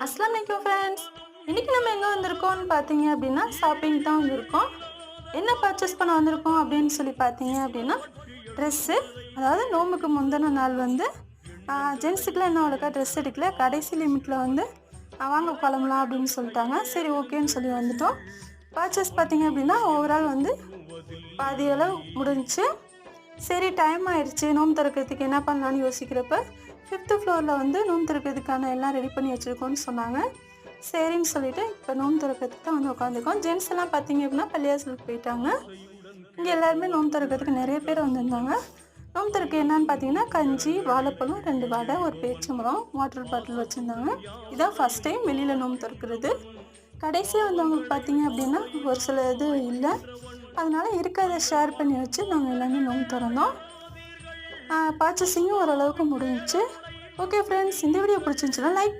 அஸ்லாம் வலைக்கம் ஃப்ரெண்ட்ஸ் இன்றைக்கி நம்ம எங்கே வந்திருக்கோம்னு பார்த்தீங்க அப்படின்னா ஷாப்பிங் தான் வந்திருக்கோம் என்ன பர்ச்சேஸ் பண்ண வந்திருக்கோம் அப்படின்னு சொல்லி பார்த்தீங்க அப்படின்னா ட்ரெஸ்ஸு அதாவது நோம்புக்கு முந்தின நாள் வந்து ஜென்ஸுக்குலாம் என்ன அவ்வளோக்கா ட்ரெஸ் எடுக்கல கடைசி லிமிட்டில் வந்து வாங்க கிளம்பலாம் அப்படின்னு சொல்லிட்டாங்க. சரி ஓகேன்னு சொல்லி வந்துட்டோம். பர்ச்சேஸ் பார்த்தீங்க அப்படின்னா ஓவரால் வந்து பாதி அளவு முடிஞ்சுச்சு. சரி டைம் ஆயிடுச்சு. நோம் திறக்கிறதுக்கு என்ன பண்ணலான்னு யோசிக்கிறப்ப ஃபிஃப்த்து ஃப்ளோரில் வந்து நோம் திறக்கிறதுக்கான எல்லாம் ரெடி பண்ணி வச்சுருக்கோன்னு சொன்னாங்க. சரின்னு சொல்லிட்டு இப்போ நோம் திறக்கிறதுக்கு தான் வந்து உட்காந்துருக்கோம் ஜென்ஸ் எல்லாம் பார்த்தீங்க அப்படின்னா பள்ளியாசலுக்கு போயிட்டாங்க. இங்கே எல்லாருமே நோம் திறக்கிறதுக்கு நிறைய பேர் வந்திருந்தாங்க. நோம் திறக்க என்னன்னு பார்த்தீங்கன்னா கஞ்சி வாழைப்பழம் ரெண்டு வடை ஒரு பேச்சம்பழம் வாட்டர் பாட்டில் வச்சுருந்தாங்க. இதான் ஃபஸ்ட் டைம் வெளியில் நோம் திறக்கிறது. கடைசியாக வந்தவங்களுக்கு பார்த்தீங்க அப்படின்னா ஒரு சில இது இல்லை. அதனால் இருக்கிறத ஷேர் பண்ணி வச்சு நாங்கள் எல்லாமே நோய் திறந்தோம். பர்ச்சேசிங்கும் ஓரளவுக்கு முடிஞ்சிச்சு. ஓகே ஃப்ரெண்ட்ஸ் இந்த வீடியோ பிடிச்சிருந்துச்சுன்னா லைக்